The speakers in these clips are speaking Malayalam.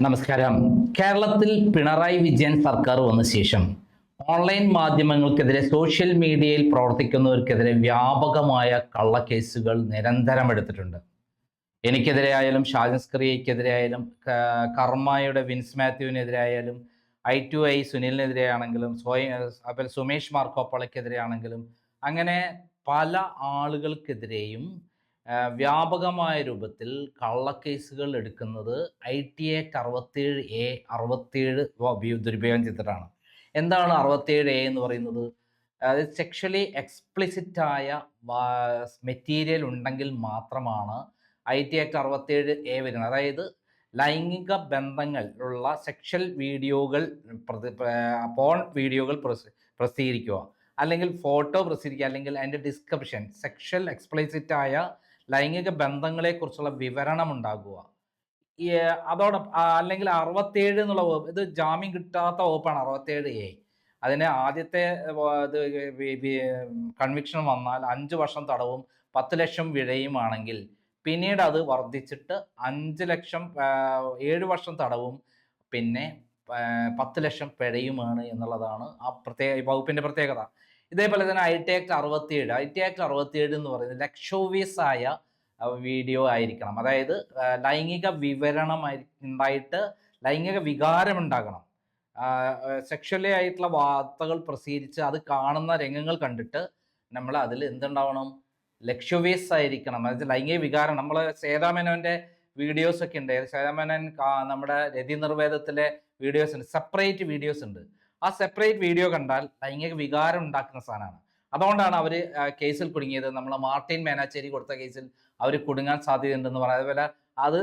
നമസ്കാരം. കേരളത്തിൽ പിണറായി വിജയൻ സർക്കാർ വന്ന ശേഷം ഓൺലൈൻ മാധ്യമങ്ങൾക്കെതിരെ സോഷ്യൽ മീഡിയയിൽ പ്രവർത്തിക്കുന്നവർക്കെതിരെ വ്യാപകമായ കള്ളക്കേസുകൾ നിരന്തരം എടുത്തിട്ടുണ്ട്. എനിക്കെതിരെ ആയാലും ഷാജൻസ്ക്രിയയ്ക്കെതിരെ ആയാലും കർമ്മയുടെ വിൻസ് മാത്യുവിനെതിരെ ആയാലും ഐ ടു ഐ സുനിലിനെതിരെ ആണെങ്കിലും സ്വയം അതുപോലെ സുമേഷ് മാർക്കോപ്പളയ്ക്കെതിരെ ആണെങ്കിലും അങ്ങനെ പല ആളുകൾക്കെതിരെയും വ്യാപകമായ രൂപത്തിൽ കള്ളക്കേസുകൾ എടുക്കുന്നത് ഐ ടി ആക്ട് അറുപത്തേഴ് എ അറുപത്തേഴ് ദുരുപയോഗം ചെയ്തിട്ടാണ്. എന്താണ് അറുപത്തേഴ് എ എന്ന് പറയുന്നത്? അതായത് സെക്ഷലി എക്സ്പ്ലിസിറ്റ് ആയ മെറ്റീരിയൽ ഉണ്ടെങ്കിൽ മാത്രമാണ് ഐ ടി ആക്ട് അറുപത്തേഴ് എ വരുന്നത്. അതായത് ലൈംഗിക ബന്ധങ്ങൾ ഉള്ള സെക്ഷൽ വീഡിയോകൾ പോൺ വീഡിയോകൾ പ്രസ- പ്രസിദ്ധീകരിക്കുക. അല്ലെങ്കിൽ ഫോട്ടോ പ്രസിദ്ധീകരിക്കുക. അല്ലെങ്കിൽ അതിന്റെ ഡിസ്ക്രിപ്ഷൻ സെക്ഷൽ ആയ ലൈംഗിക ബന്ധങ്ങളെക്കുറിച്ചുള്ള വിവരണം ഉണ്ടാകുക അതോടൊപ്പം അല്ലെങ്കിൽ അറുപത്തേഴ് എന്നുള്ള വകുപ്പ് ഇത് ജാമ്യം കിട്ടാത്ത വകുപ്പാണ് അറുപത്തേഴ് എ. അതിന് ആദ്യത്തെ ഇത് കൺവിക്ഷൻ വന്നാൽ അഞ്ച് വർഷം തടവും പത്ത് ലക്ഷം വിഴയുമാണെങ്കിൽ പിന്നീട് അത് വർദ്ധിച്ചിട്ട് അഞ്ച് ലക്ഷം ഏഴ് വർഷം തടവും പിന്നെ പത്ത് ലക്ഷം പിഴയുമാണ് എന്നുള്ളതാണ് ആ പ്രത്യേക വകുപ്പിന്റെ പ്രത്യേകത. ഇതേപോലെ തന്നെ ഐ ടെക് അറുപത്തിയേഴ്. ഐ ടി ആക്ട് അറുപത്തിയേഴ് എന്ന് പറയുന്നത് ലക്ഷോവിയസ് ആയ വീഡിയോ ആയിരിക്കണം. അതായത് ലൈംഗിക വിവരണം ഉണ്ടായിട്ട് ലൈംഗിക വികാരം ഉണ്ടാകണം. സെക്ഷലി ആയിട്ടുള്ള വാർത്തകൾ പ്രസിദ്ധീകരിച്ച് അത് കാണുന്ന രംഗങ്ങൾ കണ്ടിട്ട് നമ്മൾ അതിൽ എന്തുണ്ടാവണം? ലക്ഷ്യവേസ് ആയിരിക്കണം. അതായത് ലൈംഗിക വികാരം. നമ്മൾ സേതാമേനോന്റെ വീഡിയോസ് ഒക്കെ ഉണ്ട്. സേതാമേനോൻ നമ്മുടെ രതി നിർവേദത്തിലെ വീഡിയോസ് ഉണ്ട്. സെപ്പറേറ്റ് വീഡിയോസ് ഉണ്ട്. ആ സെപ്പറേറ്റ് വീഡിയോ കണ്ടാൽ ലൈംഗിക വികാരം ഉണ്ടാക്കുന്ന സാധനമാണ്. അതുകൊണ്ടാണ് അവർ കേസിൽ കുടുങ്ങിയത്. നമ്മൾ മാർട്ടിൻ മേനാച്ചേരി കൊടുത്ത കേസിൽ അവർ കുടുങ്ങാൻ സാധ്യതയുണ്ടെന്ന് പറയാം അതുപോലെ അത്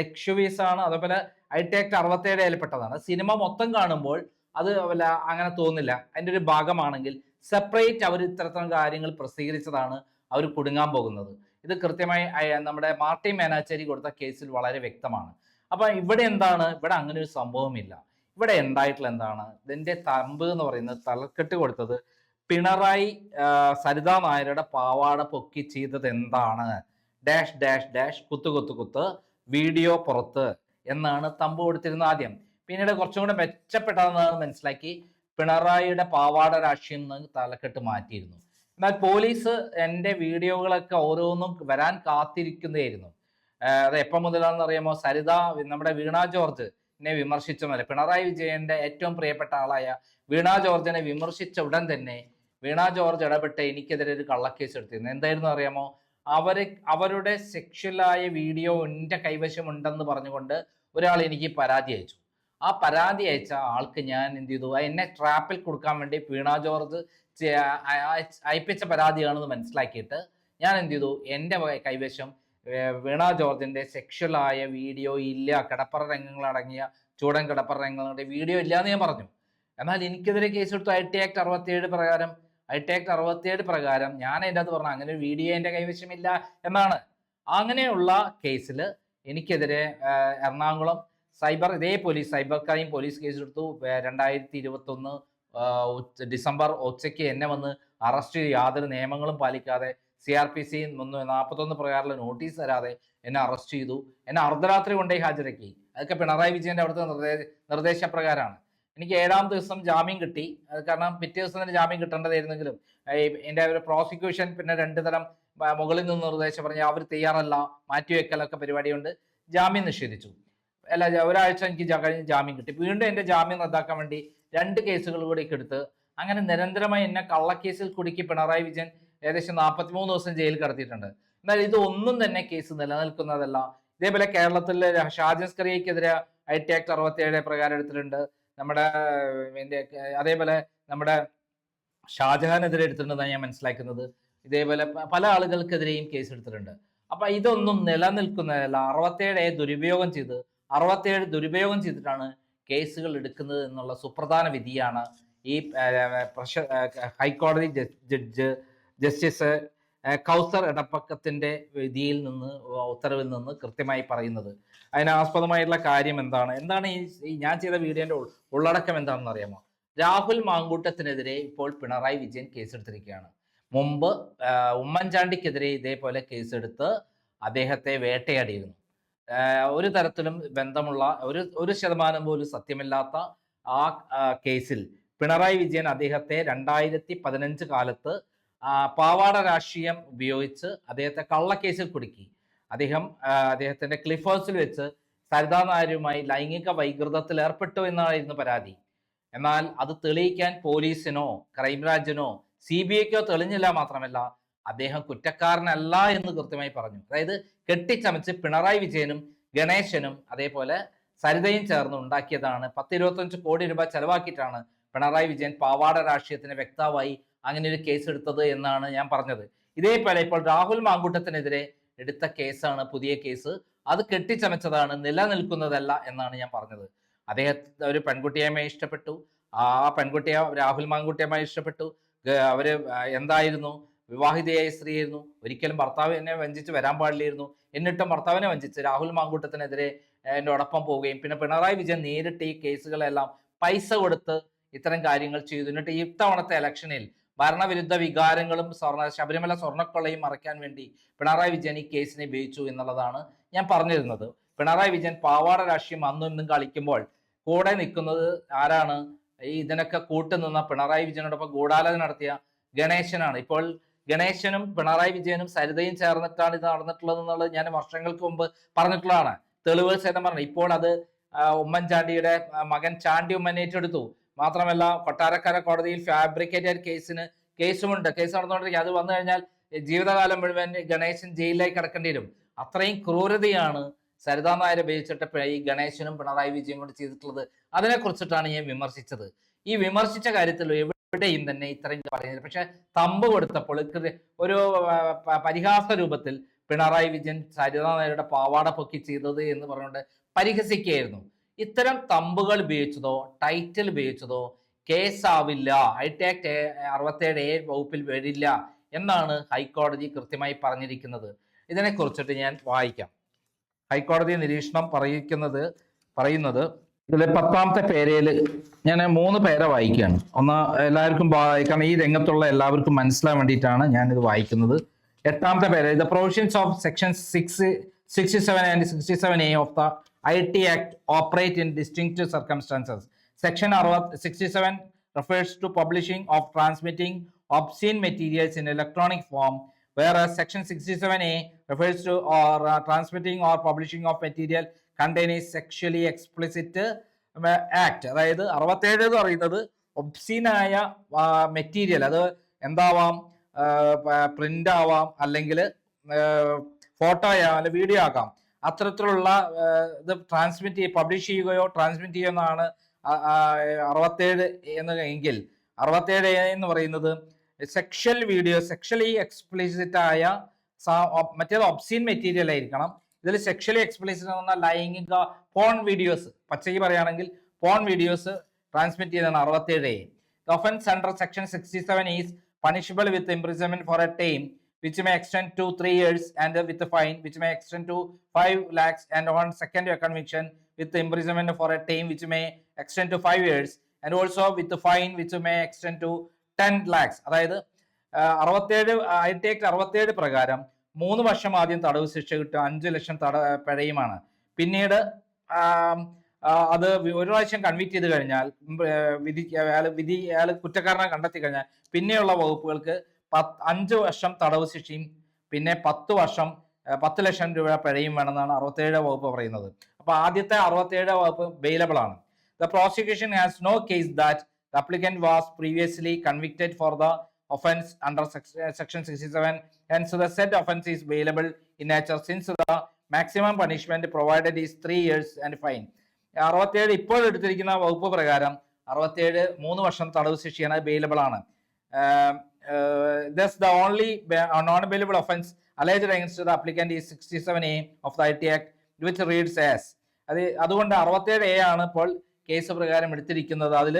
ലക്ഷ്യവീസ് ആണ്. അതേപോലെ ഐ ടാക്ട് അറുപത്തേഴ് ഏലപ്പെട്ടതാണ് സിനിമ മൊത്തം കാണുമ്പോൾ അത് വല്ല അങ്ങനെ തോന്നില്ല അതിന്റെ ഒരു ഭാഗമാണെങ്കിൽ സെപ്പറേറ്റ് അവർ ഇത്തരത്തരം കാര്യങ്ങൾ പ്രസിദ്ധീകരിച്ചതാണ് അവർ കുടുങ്ങാൻ പോകുന്നത്. ഇത് കൃത്യമായി നമ്മുടെ മാർട്ടിൻ മേനാച്ചേരി കൊടുത്ത കേസിൽ വളരെ വ്യക്തമാണ്. അപ്പൊ ഇവിടെ എന്താണ്? ഇവിടെ അങ്ങനെ ഒരു സംഭവമില്ല. ഇവിടെ ഉണ്ടായിട്ടുള്ള എന്താണ്? ഇതിന്റെ തമ്പ് എന്ന് പറയുന്നത് തലക്കെട്ട് കൊടുത്തത് പിണറായി സരിതാ നായരുടെ പാവാട പൊക്കി ചെയ്തത് എന്താണ്? ഡാഷ് ഡാഷ് ഡാഷ് കുത്തു കുത്ത് കുത്ത് വീഡിയോ പുറത്ത് എന്നാണ് തമ്പ് കൊടുത്തിരുന്നത് ആദ്യം. പിന്നീട് കുറച്ചും കൂടെ മെച്ചപ്പെട്ടതെന്നാണ് മനസ്സിലാക്കി പിണറായിയുടെ പാവാട രാഷ്ട്രീയം എന്ന് തലക്കെട്ട് മാറ്റിയിരുന്നു. എന്നാൽ പോലീസ് എന്റെ വീഡിയോകളൊക്കെ ഓരോന്നും വരാൻ കാത്തിരിക്കുന്നതായിരുന്നു. അത് എപ്പം മുതലാണെന്ന് അറിയാമോ? സരിത നമ്മുടെ വീണ ജോർജ് എന്നെ മതി പിണറായി വിജയന്റെ ഏറ്റവും പ്രിയപ്പെട്ട ആളായ വീണ ജോർജിനെ വിമർശിച്ച ഉടൻ തന്നെ വീണ ജോർജ് ഇടപെട്ട് എനിക്കെതിരെ ഒരു കള്ളക്കേസ് എടുത്തിരുന്നു. എന്തായിരുന്നു അറിയാമോ? അവർ അവരുടെ സെക്ഷലായ വീഡിയോ എന്റെ കൈവശം ഉണ്ടെന്ന് പറഞ്ഞുകൊണ്ട് ഒരാൾ എനിക്ക് പരാതി അയച്ചു. ആ പരാതി അയച്ച ആൾക്ക് ഞാൻ എന്ത് ചെയ്തു? എന്നെ ട്രാപ്പിൽ കൊടുക്കാൻ വേണ്ടി വീണ ജോർജ് അയപ്പിച്ച പരാതിയാണെന്ന് മനസ്സിലാക്കിയിട്ട് ഞാൻ എന്ത് ചെയ്തു? എന്റെ കൈവശം വീണ ജോർജിന്റെ സെക്ഷലായ വീഡിയോ ഇല്ല. കിടപ്പറ രംഗങ്ങൾ അടങ്ങിയ ചൂടൻ കിടപ്പറ രംഗങ്ങളുടെ വീഡിയോ ഇല്ല എന്ന് ഞാൻ പറഞ്ഞു. എന്നാൽ എനിക്കെതിരെ കേസ് എടുത്തു. ഐ ടി ആക്ട് അറുപത്തിയേഴ് പ്രകാരം ഐ ടി ആക്ട് അറുപത്തിയേഴ് പ്രകാരം ഞാൻ എന്റെ അത് പറഞ്ഞു അങ്ങനെ ഒരു വീഡിയോ എന്റെ കൈവശമില്ല എന്നാണ്. അങ്ങനെയുള്ള കേസിൽ എനിക്കെതിരെ എറണാകുളം സൈബർ ഇതേ police cyber crime police case എടുത്തു. ഏർ രണ്ടായിരത്തി ഇരുപത്തി ഒന്ന് ഡിസംബർ ഉച്ചയ്ക്ക് എന്നെ വന്ന് അറസ്റ്റ് യാതൊരു നിയമങ്ങളും പാലിക്കാതെ സി ആർ പി സി നാൽപ്പത്തൊന്ന് പ്രകാരമുള്ള നോട്ടീസ് തരാതെ എന്നെ അറസ്റ്റ് ചെയ്തു. എന്നെ അർദ്ധരാത്രി കൊണ്ടേ ഹാജരാക്കി. അതൊക്കെ പിണറായി വിജയന്റെ അവിടുത്തെ നിർദ്ദേശ നിർദ്ദേശപ്രകാരമാണ്. എനിക്ക് ഏഴാം ദിവസം ജാമ്യം കിട്ടി. അത് കാരണം പിറ്റേ ദിവസം തന്നെ ജാമ്യം കിട്ടേണ്ടതായിരുന്നെങ്കിലും എന്റെ ഒരു പ്രോസിക്യൂഷൻ പിന്നെ രണ്ട് തരം മുകളിൽ നിന്ന് നിർദ്ദേശം പറഞ്ഞാൽ അവർ തയ്യാറല്ല മാറ്റിവെക്കലൊക്കെ പരിപാടിയുണ്ട്. ജാമ്യം നിഷേധിച്ചു. അല്ല ഒരാഴ്ച എനിക്ക് കഴിഞ്ഞ് ജാമ്യം കിട്ടി. വീണ്ടും എന്റെ ജാമ്യം റദ്ദാക്കാൻ വേണ്ടി രണ്ട് കേസുകൾ കൂടി എടുത്ത് അങ്ങനെ നിരന്തരമായി എന്നെ കള്ളക്കേസിൽ കുടുക്കി പിണറായി വിജയൻ ഏകദേശം നാൽപ്പത്തിമൂന്ന് ദിവസം ജയിലിൽ കടത്തിയിട്ടുണ്ട്. എന്നാൽ ഇതൊന്നും തന്നെ കേസ് നിലനിൽക്കുന്നതല്ല. ഇതേപോലെ കേരളത്തിലെ ഷാജസ്കറിയക്കെതിരെ ഐ ടി ആക്ട് അറുപത്തിയേഴ് പ്രകാരം എടുത്തിട്ടുണ്ട്. നമ്മുടെ അതേപോലെ നമ്മുടെ ഷാജഹാനെതിരെ എടുത്തിട്ടുണ്ടെന്നാണ് ഞാൻ മനസ്സിലാക്കുന്നത്. ഇതേപോലെ പല ആളുകൾക്കെതിരെയും കേസ് എടുത്തിട്ടുണ്ട്. അപ്പൊ ഇതൊന്നും നിലനിൽക്കുന്നതല്ല. അറുപത്തേഴെ ദുരുപയോഗം ചെയ്ത് അറുപത്തേഴ് ദുരുപയോഗം ചെയ്തിട്ടാണ് കേസുകൾ എടുക്കുന്നത് എന്നുള്ള സുപ്രധാന വിധിയാണ് ഈ ഹൈക്കോടതി ജഡ്ജ് ജസ്റ്റിസ് കൗസർ എടപ്പക്കത്തിന്റെ വിധിയിൽ നിന്ന് ഉത്തരവിൽ നിന്ന് കൃത്യമായി പറയുന്നത്. അതിനാസ്പദമായിട്ടുള്ള കാര്യം എന്താണ്? എന്താണ് ഈ ഞാൻ ചെയ്ത വീഡിയോന്റെ ഉള്ളടക്കം എന്താണെന്ന് അറിയാമോ? രാഹുൽ മാങ്കൂട്ടത്തിനെതിരെ ഇപ്പോൾ പിണറായി വിജയൻ കേസെടുത്തിരിക്കുകയാണ്. മുമ്പ് ഉമ്മൻചാണ്ടിക്കെതിരെ ഇതേപോലെ കേസെടുത്ത് അദ്ദേഹത്തെ വേട്ടയാടിയിരുന്നു. ഒരു തരത്തിലും ബന്ധമുള്ള ഒരു ഒരു ശതമാനം പോലും സത്യമില്ലാത്ത ആ കേസിൽ പിണറായി വിജയൻ അദ്ദേഹത്തെ രണ്ടായിരത്തി പതിനഞ്ച് കാലത്ത് പാവാട രാഷ്ട്രീയം ഉപയോഗിച്ച് അദ്ദേഹത്തെ കള്ളക്കേസിൽ കുടുക്കി. അദ്ദേഹം അദ്ദേഹത്തിന്റെ ക്ലിഫ് ഹൗസിൽ വെച്ച് സരിതാ നായരുമായി ലൈംഗിക വൈകൃതത്തിൽ ഏർപ്പെട്ടു എന്നായിരുന്നു പരാതി. എന്നാൽ അത് തെളിയിക്കാൻ പോലീസിനോ ക്രൈംബ്രാഞ്ചിനോ സി ബി ഐക്കോ തെളിഞ്ഞില്ല മാത്രമല്ല അദ്ദേഹം കുറ്റക്കാരനല്ല എന്ന് കൃത്യമായി പറഞ്ഞു. അതായത് കെട്ടിച്ചമച്ച് പിണറായി വിജയനും ഗണേശനും അതേപോലെ സരിതയും ചേർന്ന് ഉണ്ടാക്കിയതാണ് പത്തിരുപത്തഞ്ച് കോടി രൂപ ചെലവാക്കിയിട്ടാണ് പിണറായി വിജയൻ പാവാട രാഷ്ട്രീയത്തിന് വ്യക്തമായി അങ്ങനെ ഒരു കേസ് എടുത്തത് എന്നാണ് ഞാൻ പറഞ്ഞത്. ഇതേപോലെ ഇപ്പോൾ രാഹുൽ മാങ്കൂട്ടത്തിനെതിരെ എടുത്ത കേസാണ് പുതിയ കേസ് അത് കെട്ടിച്ചമച്ചതാണ് നിലനിൽക്കുന്നതല്ല എന്നാണ് ഞാൻ പറഞ്ഞത്. അദ്ദേഹത്തെ ഒരു പെൺകുട്ടിയമ്മയെ ഇഷ്ടപ്പെട്ടു. ആ പെൺകുട്ടിയെ രാഹുൽ മാങ്കുട്ടിയമ്മയെ ഇഷ്ടപ്പെട്ടു. അവർ എന്തായിരുന്നു? വിവാഹിതയായ സ്ത്രീയായിരുന്നു. ഒരിക്കലും ഭർത്താവിനെ വഞ്ചിച്ച് വരാൻ പാടില്ലായിരുന്നു. എന്നിട്ടും ഭർത്താവിനെ വഞ്ചിച്ച് രാഹുൽ മാങ്കൂട്ടത്തിനെതിരെ എന്നോടൊപ്പം പോവുകയും പിന്നെ പിണറായി വിജയൻ നേരിട്ട് ഈ കേസുകളെല്ലാം പൈസ കൊടുത്ത് ഇത്തരം കാര്യങ്ങൾ ചെയ്തു. എന്നിട്ട് ഇത്തവണത്തെ ഇലക്ഷനിൽ ഭരണവിരുദ്ധ വികാരങ്ങളും സ്വർണ ശബരിമല സ്വർണക്കൊള്ളയും മറയ്ക്കാൻ വേണ്ടി പിണറായി വിജയൻ ഈ കേസിനെ ഉപയോഗിച്ചു എന്നുള്ളതാണ് ഞാൻ പറഞ്ഞിരുന്നത്. പിണറായി വിജയൻ പാവാട രാഷ്ട്രീയം അന്നും ഇന്നും കളിക്കുമ്പോൾ കൂടെ നിൽക്കുന്നത് ആരാണ്? ഈ ഇതിനൊക്കെ കൂട്ടുനിന്ന പിണറായി വിജയനോടൊപ്പം ഗൂഢാലോചന നടത്തിയ ഗണേശനാണ്. ഇപ്പോൾ ഗണേശനും പിണറായി വിജയനും സരിതയും ചേർന്നിട്ടാണ് ഇത് നടന്നിട്ടുള്ളത് എന്നുള്ളത് ഞാൻ വർഷങ്ങൾക്ക് മുമ്പ് പറഞ്ഞിട്ടുള്ളതാണ്. തെളിവുകൾ സഹിതം പറഞ്ഞു. ഇപ്പോൾ അത് ഉമ്മൻചാണ്ടിയുടെ മകൻ ചാണ്ടി ഉമ്മൻ ഏറ്റെടുത്തു. മാത്രമല്ല കൊട്ടാരക്കര കോടതിയിൽ ഫാബ്രിക്കേറ്റഡ് കേസിന് കേസുമുണ്ട്. കേസ് നടന്നുകൊണ്ടിരിക്കുക അത് വന്നു കഴിഞ്ഞാൽ ജീവിതകാലം മുഴുവൻ ഗണേശൻ ജയിലിലേക്ക് കിടക്കേണ്ടി വരും. അത്രയും ക്രൂരതയാണ് സരിതാ നായർ ഉപയോഗിച്ചിട്ട് ഈ ഗണേശനും പിണറായി വിജയനും കൊണ്ട് ചെയ്തിട്ടുള്ളത്. അതിനെ കുറിച്ചിട്ടാണ് ഞാൻ വിമർശിച്ചത്. ഈ വിമർശിച്ച കാര്യത്തിൽ എവിടെയും തന്നെ ഇത്രയും പറയുന്നത് പക്ഷെ തമ്പ് കൊടുത്തപ്പോൾ ഒരു പരിഹാസ രൂപത്തിൽ പിണറായി വിജയൻ സരിതാ നായരുടെ പാവാട പൊക്കി ചെയ്തത് എന്ന് പറഞ്ഞുകൊണ്ട് പരിഹസിക്കുകയായിരുന്നു. ഇത്തരം തമ്പുകൾ ഉപയോഗിച്ചതോ ടൈറ്റിൽ ഉപയോഗിച്ചതോ കേസാവില്ല. ഹൈടെക് അറുപത്തേഴ് എ വകുപ്പിൽ വരില്ല എന്നാണ് ഹൈക്കോടതി കൃത്യമായി പറഞ്ഞിരിക്കുന്നത്. ഇതിനെ കുറിച്ചിട്ട് ഞാൻ വായിക്കാം. ഹൈക്കോടതി നിരീക്ഷണം പറയിക്കുന്നത് പറയുന്നത് ഇതിലെ പത്താമത്തെ പേരയിൽ ഞാൻ മൂന്ന് പേരെ വായിക്കുകയാണ്. ഒന്ന് എല്ലാവർക്കും കാരണം ഈ രംഗത്തുള്ള എല്ലാവർക്കും മനസ്സിലാൻ വേണ്ടിയിട്ടാണ് ഞാൻ ഇത് വായിക്കുന്നത്. എട്ടാമത്തെ പേര് the provisions of section six sixty seven and sixty seven A of the I T act operate in distinct circumstances section അറുപത് sixty seven refers to publishing of transmitting obscene materials in electronic form whereas section 67a refers to or uh, transmitting or publishing of material containing sexually explicit uh, act അതായത് അറുപത്തേഴ് എന്ന് പറയുന്നത് ഒബ്സീനായ മെറ്റീരിയൽ അത് എന്താവാം പ്രിന്റ് ആവാം അല്ലെങ്കിൽ ഫോട്ടോ ആവാം അല്ലെങ്കിൽ വീഡിയോ ആകാം അത്തരത്തിലുള്ള ഇത് ട്രാൻസ്മിറ്റ് ചെയ്യുക പബ്ലിഷ് ചെയ്യുകയോ ട്രാൻസ്മിറ്റ് ചെയ്യുന്നതാണ് അറുപത്തേഴ് എന്ന് എങ്കിൽ അറുപത്തേഴ് എന്ന് പറയുന്നത് സെക്ഷൽ വീഡിയോ സെക്ഷലി എക്സ്പ്ലിസിറ്റ് ആയ മറ്റേത് ഒബ്സീൻ മെറ്റീരിയൽ ആയിരിക്കണം. ഇതിൽ സെക്ഷലി എക്സ്പ്ലിസിറ്റ് എന്ന് ലൈംഗിക പോൺ വീഡിയോസ് പച്ചയ്ക്ക് പറയുകയാണെങ്കിൽ പോൺ വീഡിയോസ് ട്രാൻസ്മിറ്റ് ചെയ്യുന്നതാണ് അറുപത്തേഴ് A. Offence under section sixty seven is punishable with imprisonment for a time which may extend to three years and uh, with a fine which may extend to five lakhs and on second conviction with imprisonment for a time which may extend to five years and also with the fine which may extend to ten lakhs അതായത് അറുപത്തേഴ് ഐടേക്ക് അറുപത്തേഴ് പ്രകാരം മൂന്ന് വർഷം ആദ്യം തടവ് ശിക്ഷ കിട്ടുക അഞ്ച് ലക്ഷം തട പിഴയുമാണ് പിന്നീട് അത് ഒരു പ്രാവശ്യം കൺവിക്ട് ചെയ്ത് കഴിഞ്ഞാൽ വിധി അയാൾ വിധി അയാൾ കുറ്റക്കാരനെ കണ്ടെത്തി കഴിഞ്ഞാൽ പിന്നെയുള്ള വകുപ്പുകൾക്ക് അഞ്ച് വർഷം തടവ് ശിക്ഷയും പിന്നെ പത്ത് വർഷം പത്ത് ലക്ഷം രൂപ പിഴയും വേണമെന്നാണ് അറുപത്തേഴ് വകുപ്പ് പറയുന്നത്. അപ്പൊ ആദ്യത്തെ അറുപത്തേഴ് വകുപ്പ് അവൈലബിൾ ആണ്. The prosecution has no case that the applicant was previously convicted for the offence under section sixty seven hence the said offence is bailable in nature since the maximum punishment provided is three years and fine അറുപത്തേഴ് ഇപ്പോഴെടുത്തിരിക്കുന്ന വകുപ്പ് പ്രകാരം അറുപത്തേഴ് മൂന്ന് വർഷം തടവ് ശിക്ഷയാണ് അവൈലബിൾ ആണ്. Thus the non bailable offence alleged against the applicant ഈ sixty seven A of the I T act which reads as അത് അതുകൊണ്ട് അറുപത്തേഴ് എ ആണ് ഇപ്പോൾ കേസ് പ്രകാരം എടുത്തിരിക്കുന്നത്. അതിൽ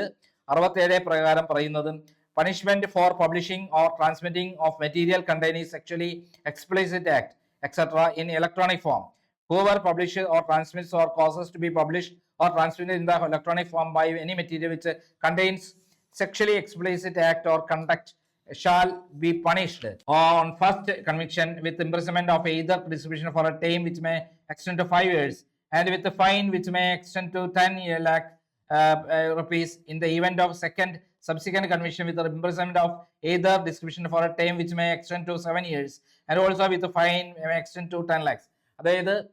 അറുപത്തേഴ് പ്രകാരം പറയുന്നത് punishment for publishing or transmitting of material containing sexually explicit act etcetera in electronic form whoever publish or transmits or causes to be publish or transmit in the electronic form by any material which uh, conduct shall be punished on first conviction with imprisonment of either distribution for a time which may extend to five years, and with a fine which may extend to 10 year lakh uh, uh, rupees in the event of second subsequent conviction with the imprisonment of either description for a term which may extend to seven years, and also with a fine may extend to 10 lakhs. അതായത്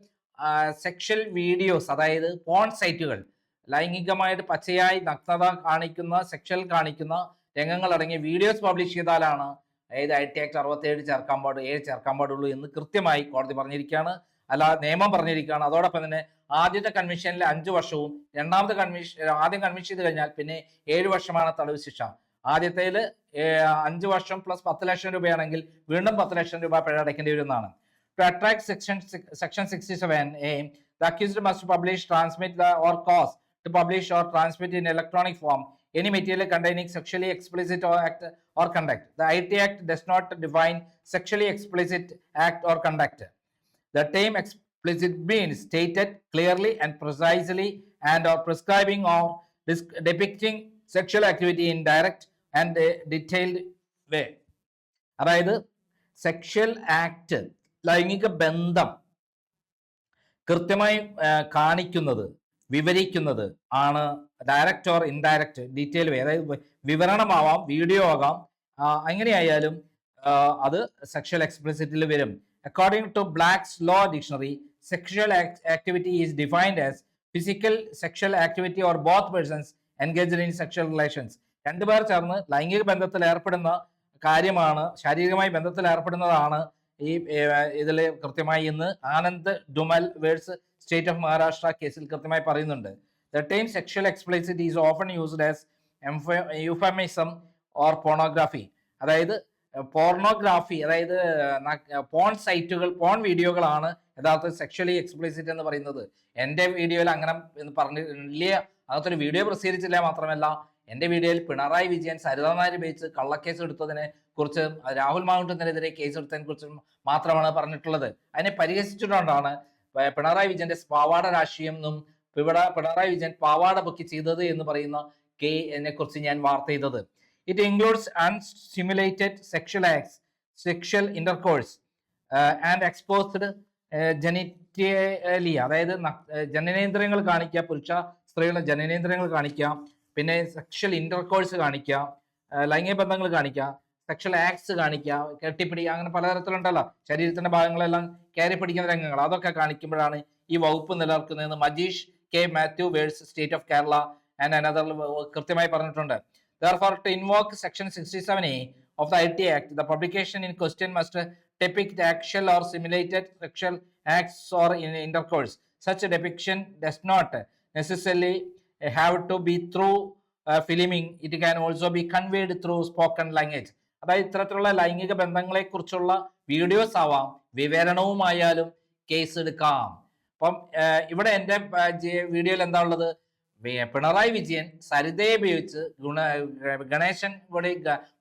സെക്ഷൽ വീഡിയോസ് അതായത് പോൺ സൈറ്റുകൾ ലൈംഗികമായിട്ട് പച്ചയായി നഗ്നത കാണിക്കുന്ന സെക്ഷൽ കാണിക്കുന്ന രംഗങ്ങൾ അടങ്ങിയ വീഡിയോസ് പബ്ലിഷ് ചെയ്താലാണ് അതായത് ഐ ടി ആക്ട് അറുപത്തേഴ് ചേർക്കാൻ പാടുള്ളൂ ഏഴ് ചേർക്കാൻ പാടുള്ളൂ എന്ന് കൃത്യമായി കോടതി പറഞ്ഞിരിക്കുകയാണ്. അല്ല നിയമം പറഞ്ഞിരിക്കുകയാണ്. അതോടൊപ്പം തന്നെ ആദ്യത്തെ കൺവിഷനിൽ അഞ്ച് വർഷവും രണ്ടാമത്തെ കൺവെൻഷൻ ആദ്യം കൺവെൻഷൻ ചെയ്ത് കഴിഞ്ഞാൽ പിന്നെ ഏഴ് വർഷമാണ് തടവ് ശിക്ഷ. ആദ്യത്തേൽ അഞ്ച് വർഷം പ്ലസ് പത്ത് ലക്ഷം രൂപയാണെങ്കിൽ വീണ്ടും പത്ത് ലക്ഷം രൂപ പിഴ അടയ്ക്കേണ്ടി വരുന്നതാണ്. To attract section section 67 A, the accused must publish, transmit the or cause. To publish or transmit in electronic form any material containing sexually explicit or act or conduct. The IT Act does not define sexually explicit act or conduct. The term explicit means stated clearly and precisely and or prescribing or depicting sexual activity in direct and detailed way. അതായത് സെക്ഷൽ ആക്ട് ലൈംഗിക ബന്ധം കൃത്യമായി കാണിക്കുന്നത് വിവരിക്കുന്നത് ആണ് ഡയറക്റ്റ് ഓർ ഇൻഡയറക്റ്റ് ഡീറ്റെയിൽ അതായത് വിവരണമാവാം വീഡിയോ ആകാം. എങ്ങനെയായാലും അത് സെക്ഷൽ എക്സ്പ്ലിസിറ്റിൽ വരും. According to Black's law dictionary sexual activity is defined as physical sexual activity or both persons engaged in sexual relations രണ്ടുപേർ ചേർന്ന് ലൈംഗിക ബന്ധത്തിൽ ഏർപ്പെടുന്ന കാര്യമാണ് ശാരീരികമായി ബന്ധത്തിൽ ഏർപ്പെടുന്നതാണ് ഈ ഇതിൽ കൃത്യമായി ഇന്ന് Anand Dumal versus state of Maharashtra കേസിൽ കൃത്യമായി പറയുന്നുണ്ട്. The time sexual explicit is often used as euphemism or pornography അതായത് പോർണോഗ്രാഫി അതായത് പോൺ സൈറ്റുകൾ പോൺ വീഡിയോകളാണ് യഥാർത്ഥത്തിൽ സെക്ഷലി എക്സ്പ്ലിസിറ്റ് എന്ന് പറയുന്നത്. എന്റെ വീഡിയോയിൽ അങ്ങനെ എന്ന് പറഞ്ഞില്ല അകത്തൊരു വീഡിയോ പ്രസിദ്ധീകരിച്ചില്ല മാത്രമല്ല എന്റെ വീഡിയോയിൽ പിണറായി വിജയൻ സരിതാനാരി ഉപയോഗിച്ച് കള്ളക്കേസ് എടുത്തതിനെ കുറിച്ച് രാഹുൽ മാവുണ്ടത്തിനെതിരെ കേസ് എടുത്തതിനെ കുറിച്ചും മാത്രമാണ് പറഞ്ഞിട്ടുള്ളത്. അതിനെ പരിഹസിച്ചിട്ടുകൊണ്ടാണ് പിണറായി വിജയന്റെ പാവാട രാഷ്ട്രീയം എന്നും ഇവിടെ പിണറായി വിജയൻ പാവാട പൊക്കി ചെയ്തത് എന്ന് പറയുന്ന കെ എന്നെ കുറിച്ച് ഞാൻ വാർത്ത ചെയ്തത്. It includes unsimulated sexual acts sexual intercourse and exposed genitalia അതായത് ജനനേന്ദ്രങ്ങൾ കാണിക്കുക പുരുഷ സ്ത്രീകളുടെ ജനനേന്ദ്രങ്ങൾ കാണിക്കുക പിന്നെ സെക്ഷൽ ഇന്റർകോഴ്സ് കാണിക്കുക ലൈംഗിക ബന്ധങ്ങൾ കാണിക്കുക സെക്ഷൽ ആക്ട്സ് കാണിക്കുക കെട്ടിപ്പിടി അങ്ങനെ പലതരത്തിലുണ്ടല്ലോ. ശരീരത്തിന്റെ ഭാഗങ്ങളെല്ലാം കയറി പിടിക്കുന്ന രംഗങ്ങൾ അതൊക്കെ കാണിക്കുമ്പോഴാണ് ഈ വകുപ്പ് നിലനിർത്തുന്നതെന്ന് Majeesh K Mathew versus state of Kerala and another കൃത്യമായി പറഞ്ഞിട്ടുണ്ട് Therefore, to invoke Section 67A of the IT act the publication in question must depict actual or simulated sexual acts or in intercourse. Such a depiction does not necessarily have to be through uh, filming. It can also be conveyed through spoken language. അതായത് ഇത്തരത്തിലുള്ള ലൈംഗിക ബന്ധങ്ങളെ കുറിച്ചുള്ള വീഡിയോസ് ആവാം വിവരണവുമായാലും കേസ് എടുക്കാം അപ്പം ഇവിടെ എന്റെ വീഡിയോയിൽ എന്താ ഉള്ളത് പിണറായി വിജയൻ സരിതയെ ഉപയോഗിച്ച് ഗുണ ഗണേശൻ ഇവിടെ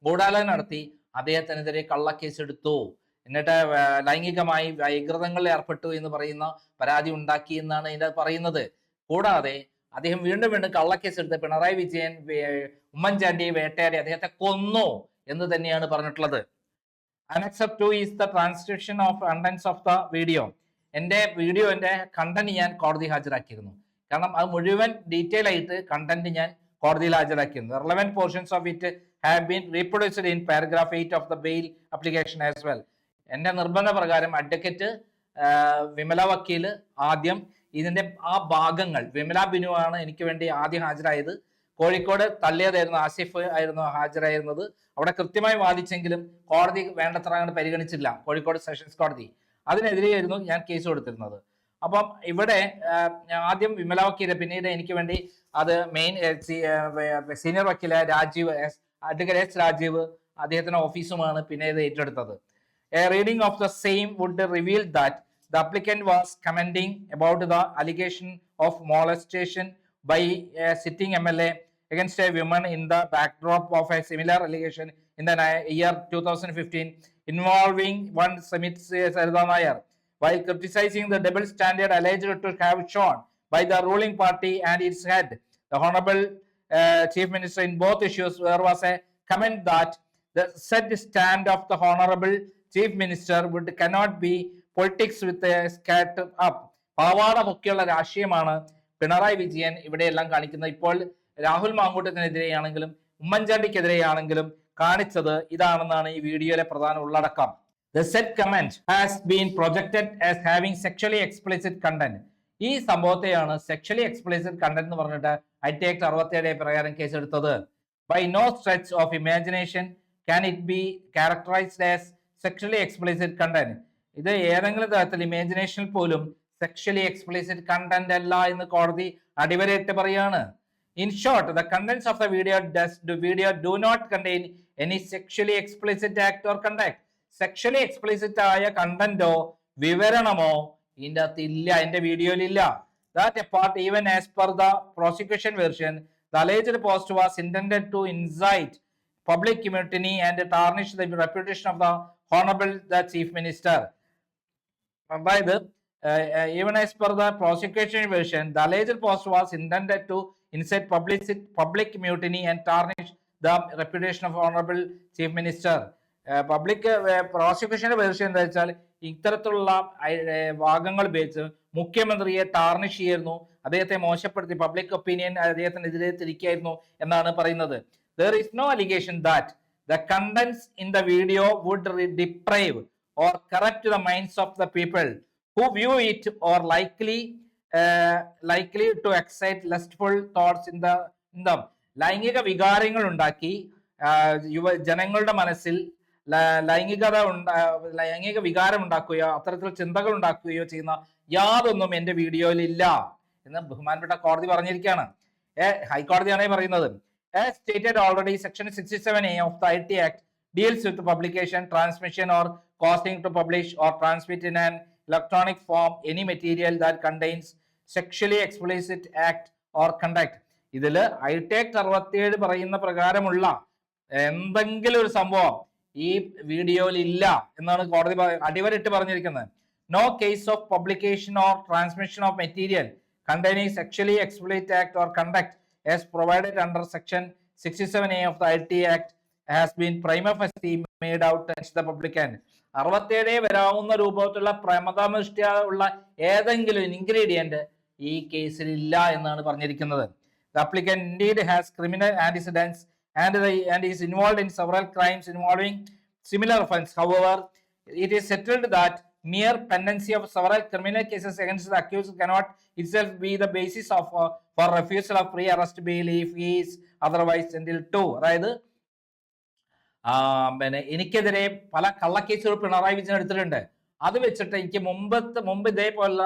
ഗൂഢാലോചന നടത്തി അദ്ദേഹത്തിനെതിരെ കള്ളക്കേസ് എടുത്തു എന്നിട്ട് ലൈംഗികമായി വൈകൃതങ്ങളിൽ ഏർപ്പെട്ടു എന്ന് പറയുന്ന പരാതി ഉണ്ടാക്കി എന്നാണ് ഇതിന്റെ പറയുന്നത്. കൂടാതെ അദ്ദേഹം വീണ്ടും വീണ്ടും കള്ളക്കേസ് എടുത്ത് പിണറായി വിജയൻ ഉമ്മൻചാണ്ടിയെ വേട്ടയാടി അദ്ദേഹത്തെ കൊന്നു എന്ന് തന്നെയാണ് പറഞ്ഞിട്ടുള്ളത്. An excerpt two is the transcription of contents of the video എന്റെ വീഡിയോന്റെ കണ്ടന്റ് ഞാൻ കോടതി ഹാജരാക്കിയിരുന്നു. കാരണം അത് മുഴുവൻ ഡീറ്റെയിൽ ആയിട്ട് കണ്ടന്റ് ഞാൻ കോടതിയിൽ ഹാജരാക്കിയിരുന്നു. Relevant portions of it have been reproduced in paragraph eight of the bail application as well എന്റെ നിർബന്ധ പ്രകാരം അഡ്വക്കേറ്റ് വിമല വക്കീൽ ആദ്യം ഇതിന്റെ ആ ഭാഗങ്ങൾ വിമല ബിനു ആണ് എനിക്ക് വേണ്ടി ആദ്യം ഹാജരായത്. കോഴിക്കോട് തള്ളിയതായിരുന്നു ആസിഫ് ആയിരുന്നു ഹാജരായിരുന്നത്. അവിടെ കൃത്യമായി വാദിച്ചെങ്കിലും കോടതി വേണ്ടത്ര അങ്ങനെ പരിഗണിച്ചില്ല. കോഴിക്കോട് സെഷൻസ് കോടതി. അതിനെതിരെയായിരുന്നു ഞാൻ കേസ് കൊടുത്തിരുന്നത്. അപ്പം ഇവിടെ ആദ്യം വിമല വക്കീൽ പിന്നീട് എനിക്ക് വേണ്ടി അത് മെയിൻ സീനിയർ വക്കീല രാജീവ് അഡ്വക്കേറ്റ് എസ് രാജീവ് അദ്ദേഹത്തിന്റെ ഓഫീസുമാണ് പിന്നെ ഇത് ഏറ്റെടുത്തത്. A reading of the same would reveal that the applicant was commenting about the allegation of molestation by sitting M L MLA against a woman in the backdrop of a similar allegation in the year 2015 involving one Samit Sarada Nair. While criticizing the double standard alleged to have shown by the ruling party and its head, the Honorable uh, Chief Minister in both issues, there was a comment that the said stand of the Honorable Chief Minister would cannot be politics with a scat up പാവാട പൊക്കിയുള്ള രാഷ്ട്രീയമാണ് പിണറായി വിജയൻ ഇവിടെയെല്ലാം കാണിക്കുന്നത് ഇപ്പോൾ രാഹുൽ മാങ്കൂട്ടത്തിനെതിരെയാണെങ്കിലും ഉമ്മൻചാണ്ടിക്കെതിരെയാണെങ്കിലും കാണിച്ചത് ഇതാണെന്നാണ് ഈ വീഡിയോയിലെ പ്രധാന ഉള്ളടക്കം. The said comment has been projected as having sexually explicit content ഈ സംഭവത്തെയാണ് സെക്ഷലി എക്സ്പ്ലിസിറ്റ് കണ്ടന്റ് എന്ന് പറഞ്ഞിട്ട് ഐ ടി ആക്ട് അറുപത്തിയേഴ് പ്രകാരം കേസെടുത്തത്. By no stretch of imagination can it be characterised as sexually explicit content ഇത് ഏതെങ്കിലും തരത്തിൽ ഇമാജിനേഷനിൽ പോലും സെക്ഷലി എക്സ്പ്ലിസിറ്റ് കണ്ടന്റ് അല്ല എന്ന് കോടതി അടിവരയിട്ട് പറയാണ്. In short the contents of the video does do video do not contain any sexually explicit act or conduct sexually explicit ആയ കണ്ടന്റോ വിവരണമോ ഇതിന്റെ അകത്ത് ഇല്ല എന്റെ വീഡിയോയിൽ ഇല്ല that part even as per the prosecution version the alleged post was intended to incite public mutiny and tarnish the reputation of the honourable the chief minister അതായത് even as per the prosecution version the alleged post was intended to incite public public mutiny and tarnish the reputation of honourable chief minister public പ്രോസിക്യൂഷന്റെ പരിശോധന എന്താ വെച്ചാൽ ഇത്തരത്തിലുള്ള ഭാഗങ്ങൾ ഉപയോഗിച്ച് മുഖ്യമന്ത്രിയെ ടാർണിഷ് ചെയ്യുന്നു അദ്ദേഹത്തെ മോശപ്പെടുത്തി പബ്ലിക് ഒപ്പീനിയൻ അദ്ദേഹത്തിനെതിരെ തിരിക്കായിരുന്നു എന്നാണ് പറയുന്നത്. There is no allegation that the contents in the video would deprave or corrupt the minds of the people who view it or likely likely to excite lustful thoughts in the in them ലൈംഗിക വികാരങ്ങൾ ഉണ്ടാക്കി യുവ ജനങ്ങളുടെ മനസ്സിൽ ലൈംഗികത ഉണ്ടാ ലൈംഗിക വികാരം ഉണ്ടാക്കുകയോ അത്തരത്തിൽ ചിന്തകൾ ഉണ്ടാക്കുകയോ ചെയ്യുന്ന യാതൊന്നും എന്റെ വീഡിയോയിൽ ഇല്ല എന്ന് ബഹുമാനപ്പെട്ട കോടതി പറഞ്ഞിരിക്കുകയാണ്. ഏ ഹൈക്കോടതിയാണ് പറയുന്നത്. As stated already, Section 67A of the I T act deals with publication transmission or causing to publish or transmit in an electronic form any material that contains sexually explicit act or conduct. ഇതിൽ ഐടെക് അറുപത്തിയേഴ് പറയുന്ന പ്രകാരമുള്ള എന്തെങ്കിലും ഒരു സംഭവം ഈ വീഡിയോയിൽ ഇല്ല എന്നാണ് കോടതി അടിവരിട്ട് പറഞ്ഞിരിക്കുന്നത് no case of publication or transmission of material containing sexually explicit act or conduct as provided under section 67A of the IT Act has been prima facie made out against the publican. അറുപത്തേഴേ വരാവുന്ന രൂപത്തിലുള്ള പ്രമദാമൃഷ്ടിയ ഉള്ള ഏതെങ്കിലും ഇൻഗ്രീഡിയന്റ് ഈ കേസിൽ ഇല്ല എന്നാണ് പറഞ്ഞിരിക്കുന്നത്. Indeed has criminal antecedents and and is involve in several crimes involving similar offences however it is settled that mere pendency of several criminal cases against accused cannot it be the basis of for refusal of pre arrest bail if is otherwise സെന്റിൽ ടു അതായത് പിന്നെ എനിക്കെതിരെ പല കള്ളക്കേസുകൾ പിണറായി വിജയൻ എടുത്തിട്ടുണ്ട്. അത് വെച്ചിട്ട് എനിക്ക് മുമ്പത്തെ മുമ്പ് ഇതേപോലുള്ള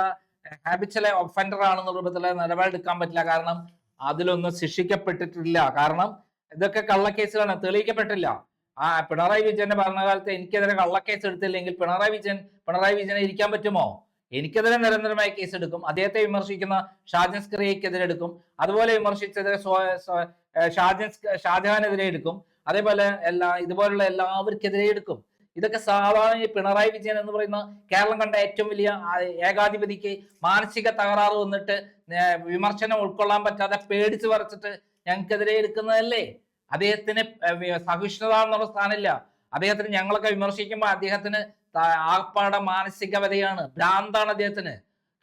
ഹാബിച്ചലെ ഒഫൻഡർ ആണെന്ന രൂപത്തിൽ നിലപാടെടുക്കാൻ പറ്റില്ല. കാരണം അതിലൊന്നും ശിക്ഷിക്കപ്പെട്ടിട്ടില്ല. കാരണം ഇതൊക്കെ കള്ളക്കേസുകളാണ്. തെളിയിക്കപ്പെട്ടില്ല. ആ പിണറായി വിജയന്റെ ഭരണകാലത്ത് എനിക്കെതിരെ കള്ളക്കേസ് എടുത്തില്ലെങ്കിൽ പിണറായി വിജയൻ പിണറായി വിജയനെ ഇരിക്കാൻ പറ്റുമോ? എനിക്കെതിരെ നിരന്തരമായ കേസ് എടുക്കും അദ്ദേഹത്തെ വിമർശിക്കുന്ന ഷാജൻ സ്ക്രിയക്കെതിരെ എടുക്കും. അതുപോലെ വിമർശിച്ചതിരെ ഷാജൻ ഷാജഹാനെതിരെ എടുക്കും. അതേപോലെ എല്ലാ ഇതുപോലുള്ള എല്ലാവർക്കെതിരെ എടുക്കും. ഇതൊക്കെ സാധാരണ പിണറായി വിജയൻ എന്ന് പറയുന്ന കേരളം കണ്ട ഏറ്റവും വലിയ ഏകാധിപതിക്ക് മാനസിക തകരാറ് വന്നിട്ട് വിമർശനം ഉൾക്കൊള്ളാൻ പറ്റാതെ പേടിച്ച് പറിച്ചിട്ട് ഞങ്ങൾക്കെതിരെ എടുക്കുന്നതല്ലേ? അദ്ദേഹത്തിന് സഹിഷ്ണുത എന്നുള്ള സ്ഥാനമില്ല. അദ്ദേഹത്തിന് ഞങ്ങളൊക്കെ വിമർശിക്കുമ്പോൾ അദ്ദേഹത്തിന് ആകപ്പാടെ മാനസികവതയാണ് ഭ്രാന്താണ് അദ്ദേഹത്തിന്.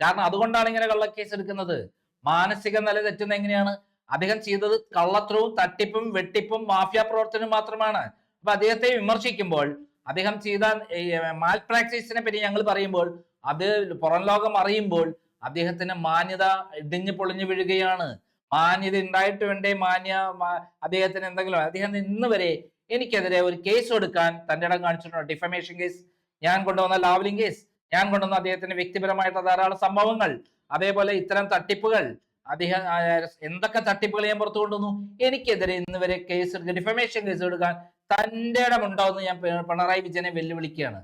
കാരണം അതുകൊണ്ടാണ് ഇങ്ങനെ കള്ളക്കേസ് എടുക്കുന്നത്. മാനസിക നില തെറ്റുന്ന എങ്ങനെയാണ്? അദ്ദേഹം ചെയ്തത് കള്ളത്രവും തട്ടിപ്പും വെട്ടിപ്പും മാഫിയ പ്രവർത്തനവും മാത്രമാണ്. അപ്പൊ അദ്ദേഹത്തെ വിമർശിക്കുമ്പോൾ അദ്ദേഹം ചെയ്ത മാൽ പ്രാക്ടീസിനെ പറ്റി ഞങ്ങൾ പറയുമ്പോൾ അത് പുറം ലോകം അറിയുമ്പോൾ അദ്ദേഹത്തിന് മാന്യത ഇടിഞ്ഞു പൊളിഞ്ഞു വീഴുകയാണ്. മാന്യത ഉണ്ടായിട്ട് വേണ്ടേ മാന്യ അദ്ദേഹത്തിന് എന്തെങ്കിലും അദ്ദേഹം ഇന്ന് വരെ എനിക്കെതിരെ ഒരു കേസ് കൊടുക്കാൻ തന്റെ ഇടം കാണിച്ചിട്ടുണ്ട്. ഡിഫമേഷൻ കേസ് ഞാൻ കൊണ്ടുവന്ന ലാവലിംഗ് കേസ് ഞാൻ കൊണ്ടുവന്ന അദ്ദേഹത്തിന്റെ വ്യക്തിപരമായിട്ടുള്ള ധാരാളം സംഭവങ്ങൾ അതേപോലെ ഇത്തരം തട്ടിപ്പുകൾ അദ്ദേഹം എന്തൊക്കെ തട്ടിപ്പുകൾ ഞാൻ പുറത്തു കൊണ്ടുവന്നു? എനിക്കെതിരെ ഇന്ന് വരെ കേസ് ഡിഫമേഷൻ കേസ് എടുക്കാൻ തന്റെ ഇടമുണ്ടാവുമെന്ന് ഞാൻ പിണറായി വിജയനെ വെല്ലുവിളിക്കുകയാണ്.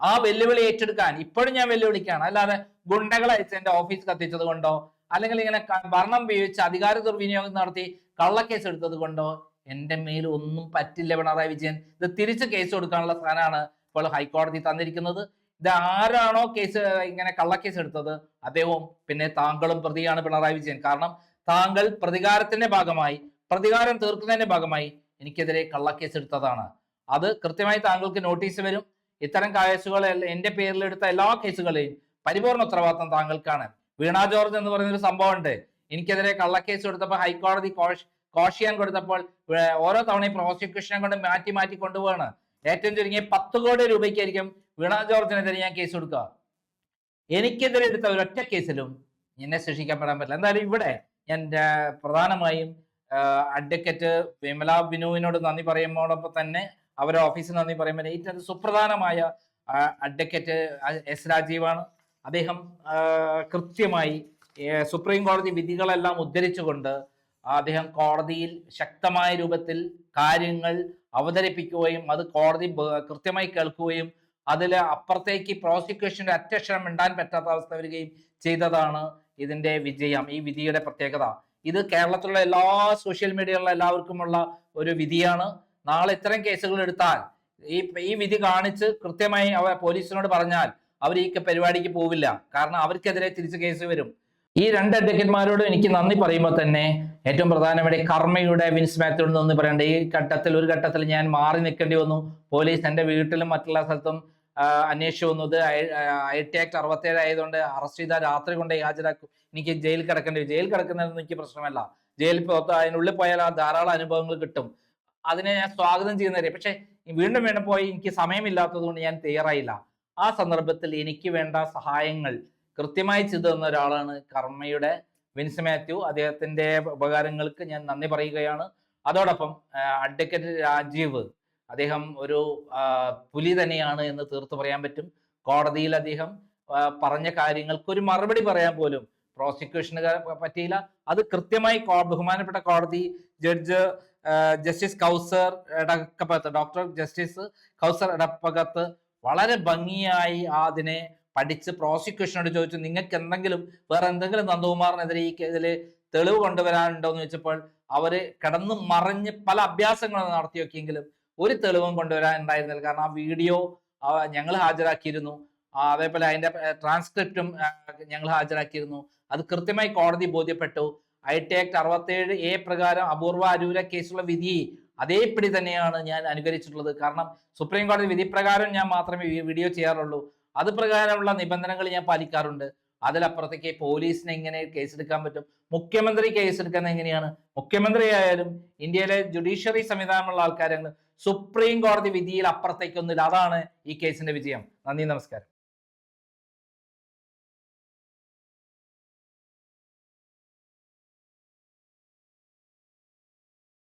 ആ വെല്ലുവിളി ഏറ്റെടുക്കാൻ ഇപ്പോഴും ഞാൻ വെല്ലുവിളിക്കുകയാണ്. അല്ലാതെ ഗുണ്ടകളെ അയച്ച് എന്റെ ഓഫീസ് കത്തിച്ചത് കൊണ്ടോ അല്ലെങ്കിൽ ഇങ്ങനെ ഭരണം ഉപയോഗിച്ച് അധികാര ദുർവിനിയോഗം നടത്തി കള്ളക്കേസ് എടുത്തത് കൊണ്ടോ എന്റെ മേൽ ഒന്നും പറ്റില്ല പിണറായി വിജയൻ. ഇത് തിരിച്ച് കേസ് കൊടുക്കാനുള്ള സ്ഥാനമാണ് ഇപ്പോൾ ഹൈക്കോടതി തന്നിരിക്കുന്നത്. ഇത് ആരാണോ കേസ് ഇങ്ങനെ കള്ളക്കേസ് എടുത്തത് അദ്ദേഹവും പിന്നെ താങ്കളും പ്രതിയാണ് പിണറായി വിജയൻ. കാരണം താങ്കൾ പ്രതികാരത്തിന്റെ ഭാഗമായി പ്രതികാരം തീർക്കുന്നതിന്റെ ഭാഗമായി എനിക്കെതിരെ കള്ളക്കേസ് എടുത്തതാണ് അത് കൃത്യമായി താങ്കൾക്ക് നോട്ടീസ് വരും. ഇത്തരം കേസുകൾ എന്റെ പേരിൽ എടുത്ത എല്ലാ കേസുകളെയും പരിപൂർണ ഉത്തരവാദിത്തം താങ്കൾക്കാണ്. വീണ ജോർജ് എന്ന് പറയുന്ന ഒരു സംഭവം ഉണ്ട് എനിക്കെതിരെ കള്ളക്കേസ് കൊടുത്തപ്പോൾ ഹൈക്കോടതി കോഷ് കോഷിയാൻ കൊടുത്തപ്പോൾ ഓരോ തവണയും പ്രോസിക്യൂഷനെ കൊണ്ട് മാറ്റി മാറ്റി കൊണ്ടുപോവാണ്. ഏറ്റവും ചുരുങ്ങിയ പത്ത് കോടി രൂപയ്ക്കായിരിക്കും വീണ ജോർജിനെതിരെ ഞാൻ കേസ് കൊടുക്കുക എനിക്കെതിരെ എടുത്ത ഒരൊറ്റ കേസിലും എന്നെ ശിക്ഷിക്കപ്പെടാൻ പറ്റില്ല. എന്തായാലും ഇവിടെ ഞാൻ പ്രധാനമായും അഡ്വക്കേറ്റ് വിമല ബിനുവിനോട് നന്ദി പറയുമ്പോടൊപ്പം തന്നെ അവരുടെ ഓഫീസിൽ നന്ദി പറയുമ്പോൾ ഏറ്റവും സുപ്രധാനമായ അഡ്വക്കേറ്റ് എസ് രാജീവാണ്. അദ്ദേഹം കൃത്യമായി സുപ്രീം കോടതി വിധികളെല്ലാം ഉദ്ധരിച്ചുകൊണ്ട് അദ്ദേഹം കോടതിയിൽ ശക്തമായ രൂപത്തിൽ കാര്യങ്ങൾ അവതരിപ്പിക്കുകയും അത് കോടതി കൃത്യമായി കേൾക്കുകയും അതിൽ അപ്പുറത്തേക്ക് പ്രോസിക്യൂഷന്റെ അറ്റക്ഷരം മിണ്ടാൻ പറ്റാത്ത അവസ്ഥ വരികയും ചെയ്തതാണ് ഇതിന്റെ വിജയം ഈ വിധിയുടെ പ്രത്യേകത. ഇത് കേരളത്തിലുള്ള എല്ലാ സോഷ്യൽ മീഡിയയിലുള്ള എല്ലാവർക്കുമുള്ള ഒരു വിധിയാണ്. നാളെ ഇത്തരം കേസുകൾ എടുത്താൽ ഈ ഈ വിധി കാണിച്ച് കൃത്യമായി അവ പോലീസിനോട് പറഞ്ഞാൽ അവർ ഈ പരിപാടിക്ക് പോവില്ല. കാരണം അവർക്കെതിരെ തിരിച്ച് കേസ് വരും. ഈ രണ്ട് അഡ്വക്കേറ്റ്മാരോടും എനിക്ക് നന്ദി പറയുമ്പോൾ തന്നെ ഏറ്റവും പ്രധാനമായി കർമ്മയുടെ വിൻസ് മാത്യുവിനോട് നന്ദി പറയേണ്ട ഈ ഘട്ടത്തിൽ ഒരു ഘട്ടത്തിൽ ഞാൻ മാറി നിൽക്കേണ്ടി വന്നു. പോലീസ് എന്റെ വീട്ടിലും മറ്റുള്ള സ്ഥലത്തും അന്വേഷിച്ചു വന്നത്. ഐ ടി ആക്ട് അറുപത്തേഴ് ആയതുകൊണ്ട് അറസ്റ്റ് ചെയ്താൽ രാത്രി കൊണ്ട് ഹാജരാക്കും. എനിക്ക് ജയിലിൽ കിടക്കേണ്ടി വരും. ജയിൽ കിടക്കുന്നതൊന്നും എനിക്ക് പ്രശ്നമല്ല. ജയിലിൽ അതിനുള്ളിൽ പോയാൽ ആ ധാരാളം അനുഭവങ്ങൾ കിട്ടും. അതിനെ ഞാൻ സ്വാഗതം ചെയ്യുന്നവരെ പക്ഷെ വീണ്ടും വീണ്ടും പോയി എനിക്ക് സമയമില്ലാത്തതുകൊണ്ട് ഞാൻ തയ്യാറായില്ല. ആ സന്ദർഭത്തിൽ എനിക്ക് വേണ്ട സഹായങ്ങൾ കൃത്യമായി ചെയ്തു തന്ന ഒരാളാണ് കർമ്മയുടെ വിൻസ് മാത്യു. അദ്ദേഹത്തിന്റെ ഉപകാരങ്ങൾക്ക് ഞാൻ നന്ദി പറയുകയാണ്. അതോടൊപ്പം അഡ്വക്കേറ്റ് രാജീവ് അദ്ദേഹം ഒരു പുലി തന്നെയാണ് എന്ന് തീർത്തു പറയാൻ പറ്റും. കോടതിയിൽ അദ്ദേഹം പറഞ്ഞ കാര്യങ്ങൾക്ക് ഒരു മറുപടി പറയാൻ പോലും പ്രോസിക്യൂഷന് പറ്റിയില്ല. അത് കൃത്യമായി ബഹുമാനപ്പെട്ട കോടതി judge justice Kauser Edappagath doctor justice Kauser Edappagath വളരെ ഭംഗിയായി അതിനെ പഠിച്ച് പ്രോസിക്യൂഷനോട് ചോദിച്ചു നിങ്ങൾക്ക് എന്തെങ്കിലും വേറെ എന്തെങ്കിലും നന്ദകുമാറിനെതിരെ ഈ ഇതിൽ തെളിവ് കൊണ്ടുവരാനുണ്ടോ? എന്ന് ചോദിച്ചപ്പോൾ അവർ കിടന്ന് മറിഞ്ഞ് പല അഭ്യാസങ്ങളും നടത്തി നോക്കിയെങ്കിലും ഒരു തെളിവും കൊണ്ടുവരാൻ ഉണ്ടായിരുന്നില്ല. കാരണം ആ വീഡിയോ ഞങ്ങൾ ഹാജരാക്കിയിരുന്നു. അതേപോലെ അതിന്റെ ട്രാൻസ്ക്രിപ്റ്റും ഞങ്ങൾ ഹാജരാക്കിയിരുന്നു. അത് കൃത്യമായി കോടതി ബോധ്യപ്പെട്ടു. ഐ ടി ആക്ട് അറുപത്തേഴ് എ പ്രകാരം അപൂർവ അരൂര കേസുള്ള വിധി അതേപടി തന്നെയാണ് ഞാൻ അനുകരിച്ചിട്ടുള്ളത്. കാരണം സുപ്രീം കോടതി വിധി പ്രകാരം ഞാൻ മാത്രമേ വീഡിയോ ചെയ്യാറുള്ളൂ. അത് പ്രകാരമുള്ള നിബന്ധനകൾ ഞാൻ പാലിക്കാറുണ്ട്. അതിലപ്പുറത്തേക്ക് പോലീസിന് എങ്ങനെ കേസെടുക്കാൻ പറ്റും? മുഖ്യമന്ത്രി കേസെടുക്കുന്നത് എങ്ങനെയാണ്? മുഖ്യമന്ത്രി ആയാലും ഇന്ത്യയിലെ ജുഡീഷ്യറി സംവിധാനമുള്ള ആൾക്കാരാണ് സുപ്രീം കോടതി വിധിയിൽ അപ്പുറത്തേക്കൊന്നുമില്ല. അതാണ് ഈ കേസിന്റെ വിജയം. നന്ദി നമസ്കാരം.